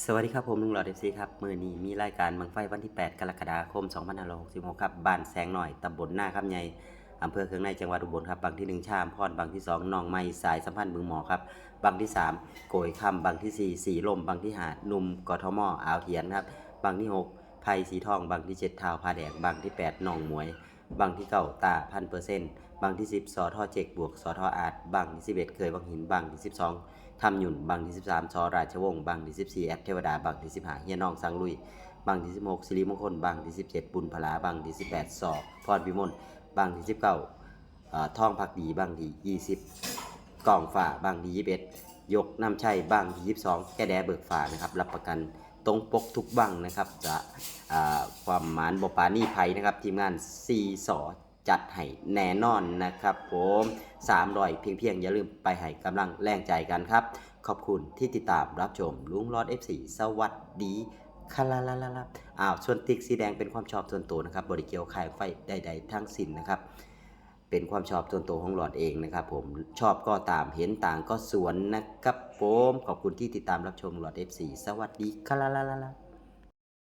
สวัสดีครับผมลุงหลอดเอฟซีครับมือนี้มีรายการบังไฟวันที่ 8 กรกฎาคม2566ครับบ้านแสงหน่อยตำบลหน้าคำใหญ่อำเภอเคืองในจังหวัดอุบลครับบางที่ 1 ชามพรบางที่2หนองไม้สายสัมพันธ์บึงหมอครับบางที่ 3 โกยคำบางที่ 4 สีลมบางที่หาดนุ่มกทมอ่าวเทียนครับบางที่ 6 ไผ่สีทอง บางที่ 7 ทาวพาแดงบางที่ 8 หนองมวย บางที่เก้าตาพันเปอร์เซ็นต์บางที่10สอทอเจกบวกสอทออาร์ตบางที่11เอ็ดเคยบางหินบางที่12ทำหยุ่นบางที่13ชอราชวงศ์บางที่14แอดเทวดาบางที่15เฮียน้องสังลุย บางที่16สิริมงคลบางที่17บุญพลาบางที่18สอบพรพิมลบางที่19เอ่อท่องพักดีบางที่20กล่องฝ่าบางที่21ยกน้ำชัยบางที่22แก้แดเบิกฝ่านะครับรับประกันตรงปกทุกบังนะครับจะ ความหมานบปานี่ไพนะครับ ทีมงานซีสอจัดให้แน่นอนนะครับ ผม300เพียงเพียงอย่าลืมไปให้กำลังแรงใจกันครับ ขอบคุณที่ติดตามรับชมลุงรอด F4 สวัสดีคาลาลาลาลาอ้าวส่วนติ๊กสีแดงเป็นความชอบส่วนตัวนะครับบริเกียวขายไฟใดๆทั้งสิ้นนะครับ เป็นความชอบส่วนตัวของหลอดเองนะครับ ผมชอบก็ตามเห็นต่างก็สวนนะครับผมขอบคุณที่ติดตามรับชมหลอด F4 สวัสดีคาลาลาลาลา